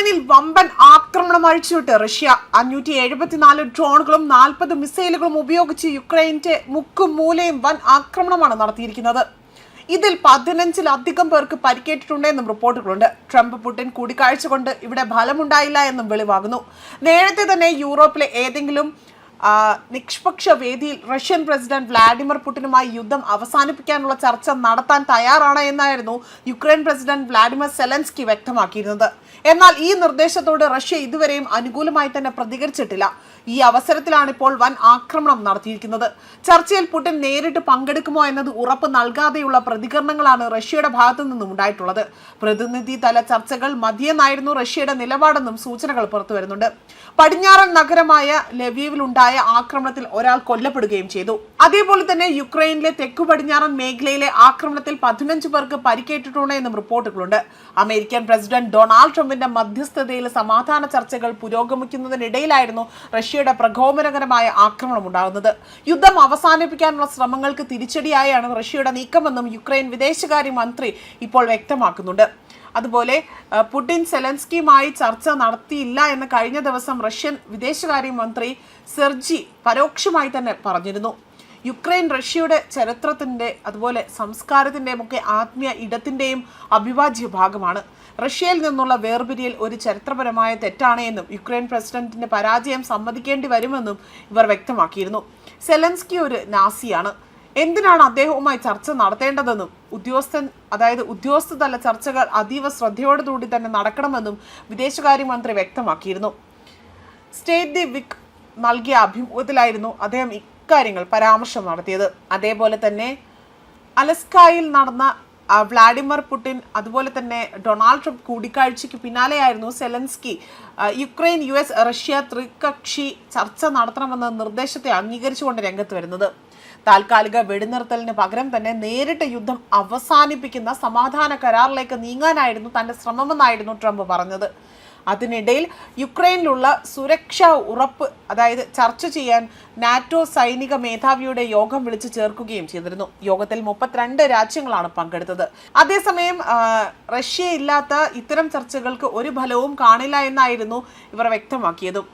യുക്രൈനിൽ വമ്പൻ ആക്രമണം അഴിച്ചുവിട്ട് റഷ്യ. അഞ്ഞൂറ്റി എഴുപത്തിനാല് ഡ്രോണുകളും നാൽപ്പത് മിസൈലുകളും ഉപയോഗിച്ച് യുക്രൈന്റെ മുക്കും മൂലയും വൻ ആക്രമണമാണ് നടത്തിയിരിക്കുന്നത്. ഇതിൽ പതിനഞ്ചിലധികം പേർക്ക് പരിക്കേറ്റിട്ടുണ്ടെന്നും റിപ്പോർട്ടുകളുണ്ട്. ട്രംപ് പുടിൻ കൂടിക്കാഴ്ച കൊണ്ട് ഇവിടെ ഫലമുണ്ടായില്ല എന്നും വെളിവാകുന്നു. നേരത്തെ തന്നെ യൂറോപ്പിലെ ഏതെങ്കിലും നിഷ്പക്ഷ വേദിയിൽ റഷ്യൻ പ്രസിഡന്റ് വ്ളാഡിമിർ പുടിനുമായി യുദ്ധം അവസാനിപ്പിക്കാനുള്ള ചർച്ച നടത്താൻ തയ്യാറാണ് എന്നായിരുന്നു യുക്രൈൻ പ്രസിഡന്റ് വ്ളാഡിമിർ സെലൻസ്കി വ്യക്തമാക്കിയിരുന്നത്. എന്നാൽ ഈ നിർദ്ദേശത്തോട് റഷ്യ ഇതുവരെയും അനുകൂലമായി തന്നെ പ്രതികരിച്ചിട്ടില്ല. ഈ അവസരത്തിലാണ് ഇപ്പോൾ വൻ ആക്രമണം നടത്തിയിരിക്കുന്നത്. ചർച്ചയിൽ പുടിൻ നേരിട്ട് പങ്കെടുക്കുമോ എന്നത് ഉറപ്പ് നൽകാതെയുള്ള പ്രതികരണങ്ങളാണ് റഷ്യയുടെ ഭാഗത്തു നിന്നും ഉണ്ടായിട്ടുള്ളത്. പ്രതിനിധി തല ചർച്ചകൾ മതിയെന്നായിരുന്നു റഷ്യയുടെ നിലപാടെന്നും സൂചനകൾ പുറത്തുവരുന്നുണ്ട്. പടിഞ്ഞാറൻ നഗരമായ ലവീവിലുണ്ടായ ആക്രമണത്തിൽ ഒരാൾ കൊല്ലപ്പെടുകയും ചെയ്തു. അതേപോലെ തന്നെ യുക്രൈനിലെ തെക്കു പടിഞ്ഞാറൻ മേഖലയിലെ ആക്രമണത്തിൽ പതിനഞ്ച് പേർക്ക് പരിക്കേറ്റിട്ടുണ്ട് എന്നും റിപ്പോർട്ടുകളുണ്ട്. അമേരിക്കൻ പ്രസിഡന്റ് ഡൊണാൾഡ് ട്രംപിന്റെ മധ്യസ്ഥതയിൽ സമാധാന ചർച്ചകൾ പുരോഗമിക്കുന്നതിനിടയിലായിരുന്നു റഷ്യയുടെ പ്രകോപനകരമായ ആക്രമണം ഉണ്ടാകുന്നത്. യുദ്ധം അവസാനിപ്പിക്കാനുള്ള ശ്രമങ്ങൾക്ക് തിരിച്ചടിയായാണ് റഷ്യയുടെ നീക്കമെന്നും യുക്രൈൻ വിദേശകാര്യ മന്ത്രി ഇപ്പോൾ വ്യക്തമാക്കുന്നുണ്ട്. അതുപോലെ പുടിൻ സെലൻസ്കിയുമായി ചർച്ച നടത്തിയില്ല എന്ന് കഴിഞ്ഞ ദിവസം റഷ്യൻ വിദേശകാര്യമന്ത്രി സെർജി പരോക്ഷമായി തന്നെ പറഞ്ഞിരുന്നു. യുക്രൈൻ റഷ്യയുടെ ചരിത്രത്തിന്റെ അതുപോലെ സംസ്കാരത്തിന്റെയും ഒക്കെ ആത്മീയ ഇടത്തിന്റെയും അവിഭാജ്യ ഭാഗമാണ്. റഷ്യയിൽ നിന്നുള്ള വേർപിരിയൽ ഒരു ചരിത്രപരമായ തെറ്റാണ് എന്നും യുക്രൈൻ പ്രസിഡന്റിന്റെ പരാജയം സമ്മതിക്കേണ്ടി വരുമെന്നും ഇവർ വ്യക്തമാക്കിയിരുന്നു. സെലൻസ്കി ഒരു നാസിയാണ്. എന്തിനാണ് അദ്ദേഹവുമായി ചർച്ച നടത്തേണ്ടതെന്നും ഉദ്യോഗസ്ഥൻ അതായത് ഉദ്യോഗസ്ഥതല ചർച്ചകൾ അതീവ ശ്രദ്ധയോടുകൂടി തന്നെ നടക്കണമെന്നും വിദേശകാര്യമന്ത്രി വ്യക്തമാക്കിയിരുന്നു. സ്റ്റേറ്റ് ദി വിക് നൽകിയ അഭിമുഖത്തിലായിരുന്നു അദ്ദേഹം ഇക്കാര്യങ്ങൾ പരാമർശം നടത്തിയത്. അതേപോലെ തന്നെ അലസ്കായിൽ നടന്ന വ്ളാഡിമിർ പുടിൻ അതുപോലെ തന്നെ ഡൊണാൾഡ് ട്രംപ് കൂടിക്കാഴ്ചയ്ക്ക് പിന്നാലെയായിരുന്നു Zelensky Ukraine U S Russia ത്രികക്ഷി ചർച്ച നടത്തണമെന്ന നിർദ്ദേശത്തെ അംഗീകരിച്ചുകൊണ്ട് രംഗത്ത് വരുന്നത്. താൽക്കാലിക വെടിനിർത്തലിന് പകരം തന്നെ നേരിട്ട് യുദ്ധം അവസാനിപ്പിക്കുന്ന സമാധാന കരാറിലേക്ക് നീങ്ങാനായിരുന്നു തന്റെ ശ്രമമെന്നായിരുന്നു ട്രംപ് പറഞ്ഞത്. അതിനിടയിൽ യുക്രൈനിലുള്ള സുരക്ഷാ ഉറപ്പ് അതായത് ചർച്ച ചെയ്യാൻ നാറ്റോ സൈനിക മേധാവിയുടെ യോഗം വിളിച്ചു ചേർക്കുകയും ചെയ്തിരുന്നു. യോഗത്തിൽ മുപ്പത്തിരണ്ട് രാജ്യങ്ങളാണ് പങ്കെടുത്തത്. അതേസമയം റഷ്യയില്ലാത്ത ഇത്തരം ചർച്ചകൾക്ക് ഒരു ഫലവും കാണില്ല എന്നായിരുന്നു ഇവർ വ്യക്തമാക്കിയതും.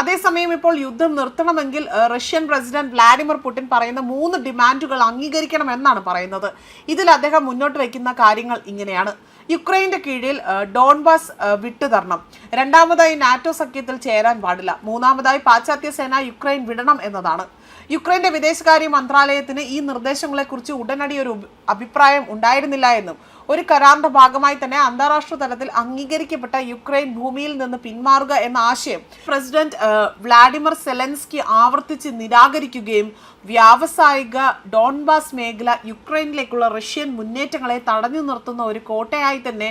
അതേസമയം ഇപ്പോൾ യുദ്ധം നിർത്തണമെങ്കിൽ റഷ്യൻ പ്രസിഡന്റ് വ്ളാഡിമിർ പുടിൻ പറയുന്ന മൂന്ന് ഡിമാൻഡുകൾ അംഗീകരിക്കണം എന്നാണ് പറയുന്നത്. ഇതിൽ അദ്ദേഹം മുന്നോട്ട് വയ്ക്കുന്ന കാര്യങ്ങൾ ഇങ്ങനെയാണ്. യുക്രൈന്റെ കീഴിൽ ഡോൺബാസ് വിട്ടുതരണം. രണ്ടാമതായി നാറ്റോ സഖ്യത്തിൽ ചേരാൻ പാടില്ല. മൂന്നാമതായി പാശ്ചാത്യ സേന യുക്രൈൻ വിടണം എന്നതാണ്. യുക്രൈന്റെ വിദേശകാര്യ മന്ത്രാലയത്തിന് ഈ നിർദ്ദേശങ്ങളെക്കുറിച്ച് ഉടനടി ഒരു അഭിപ്രായം ഉണ്ടായിരുന്നില്ല എന്നും ഒരു കരാറിന്റെ ഭാഗമായി തന്നെ അന്താരാഷ്ട്ര തലത്തിൽ അംഗീകരിക്കപ്പെട്ട യുക്രൈൻ ഭൂമിയിൽ നിന്ന് പിന്മാറുക എന്ന ആശയം പ്രസിഡന്റ് വ്ളാഡിമിർ സെലൻസ്കി ആവർത്തിച്ച് നിരാകരിക്കുകയും വ്യാവസായിക ഡോൺബാസ് മേഖല യുക്രൈനിലേക്കുള്ള റഷ്യൻ മുന്നേറ്റങ്ങളെ തടഞ്ഞു നിർത്തുന്ന ഒരു കോട്ടയായി തന്നെ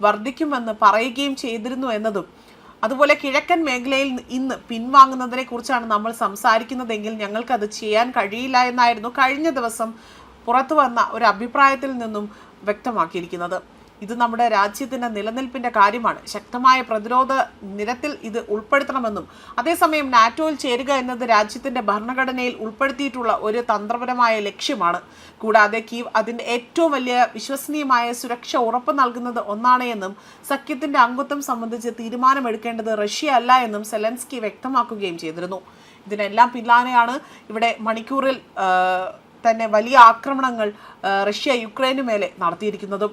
വർദ്ധിക്കുമെന്ന് പറയുകയും ചെയ്തിരുന്നു എന്നതും അതുപോലെ കിഴക്കൻ മേഖലയിൽ ഇന്ന് പിൻവാങ്ങുന്നതിനെ കുറിച്ചാണ് നമ്മൾ സംസാരിക്കുന്നതെങ്കിൽ ഞങ്ങൾക്കത് ചെയ്യാൻ കഴിയില്ല എന്നായിരുന്നു കഴിഞ്ഞ ദിവസം പുറത്തു വന്ന ഒരു അഭിപ്രായത്തിൽ നിന്നും വ്യക്തമാക്കിയിരിക്കുന്നത്. ഇത് നമ്മുടെ രാജ്യത്തിന്റെ നിലനിൽപ്പിന്റെ കാര്യമാണ്. ശക്തമായ പ്രതിരോധ നിരത്തിൽ ഇത് ഉൾപ്പെടുത്തണമെന്നും അതേസമയം നാറ്റോയിൽ ചേരുക എന്നത് രാജ്യത്തിന്റെ ഭരണഘടനയിൽ ഉൾപ്പെടുത്തിയിട്ടുള്ള ഒരു തന്ത്രപരമായ ലക്ഷ്യമാണ്. കൂടാതെ കീവ് അതിന്റെ ഏറ്റവും വലിയ വിശ്വസനീയമായ സുരക്ഷ ഉറപ്പ് നൽകുന്നത് ഒന്നാണ് എന്നും സഖ്യത്തിന്റെ അംഗത്വം സംബന്ധിച്ച് തീരുമാനമെടുക്കേണ്ടത് റഷ്യ അല്ല എന്നും സെലൻസ്കി വ്യക്തമാക്കുകയും ചെയ്തിരുന്നു. ഇതിനെല്ലാം പിന്നാലെയാണ് ഇവിടെ മണിക്കൂറിൽ തന്നെ വലിയ ആക്രമണങ്ങൾ റഷ്യ യുക്രൈനു മേലെ നടത്തിയിരിക്കുന്നതും.